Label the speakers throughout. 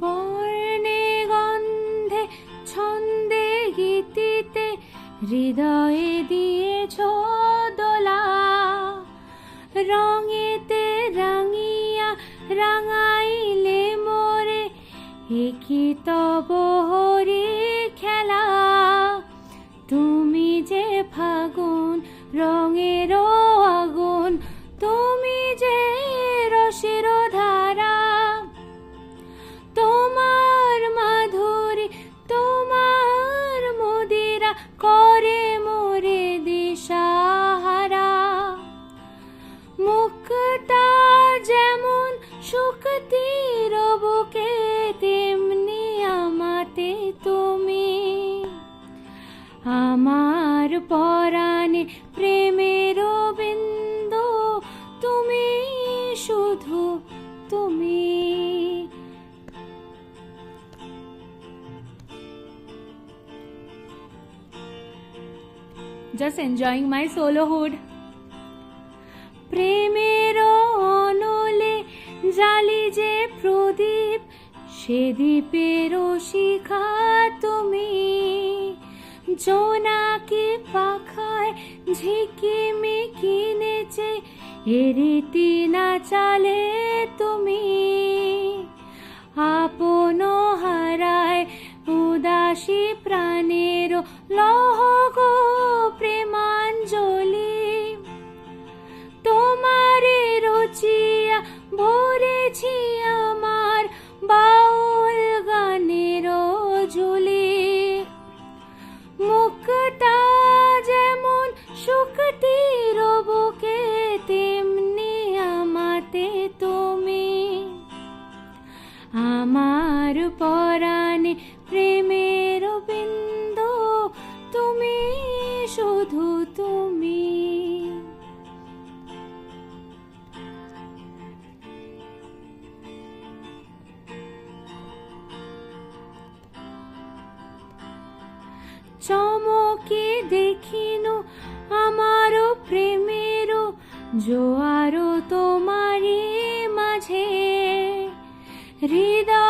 Speaker 1: বর্ণে গন্ধে ছন্দে গীতিতে হৃদয়ে দিয়েছ দোলা। রঙেতে রাঙিয়া রাঙাইলে মোরে একই তব হরি খেলা। তুমি যে ফাগুন রঙের করে মোরে দিশাহারা মুখটা যেমন শুকতির বুকে, তেমনি আমাতে তুমি। আমার পরাণে প্রেমের বিন্দু, তুমি শুধু তুমি। Just enjoying my solohood প্রেমের অনলে জালি যে প্রদীপ, সে দ্বীপের শিখা তুমি। জোনাকি পাখায় ঝিকিমিকি নেচে এরিতি না চালে তুমি। আপন হারায় উদাসী প্রাণের লহ পরাণে প্রেমের বিন্দু তুমি শুধু তুমি। চমকে দেখিনু আমারও প্রেমেরও জোয়ারও তোমারই মাঝে। হৃদয়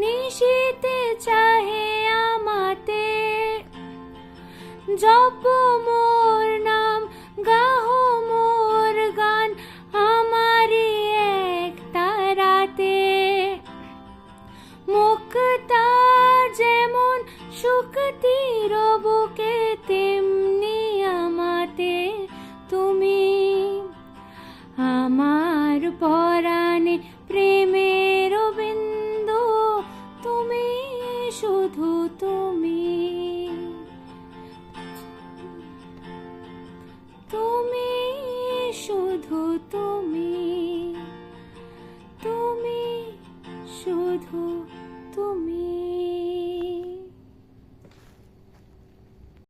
Speaker 1: 你是。শুধু তুমি তুমি শুধু তুমি।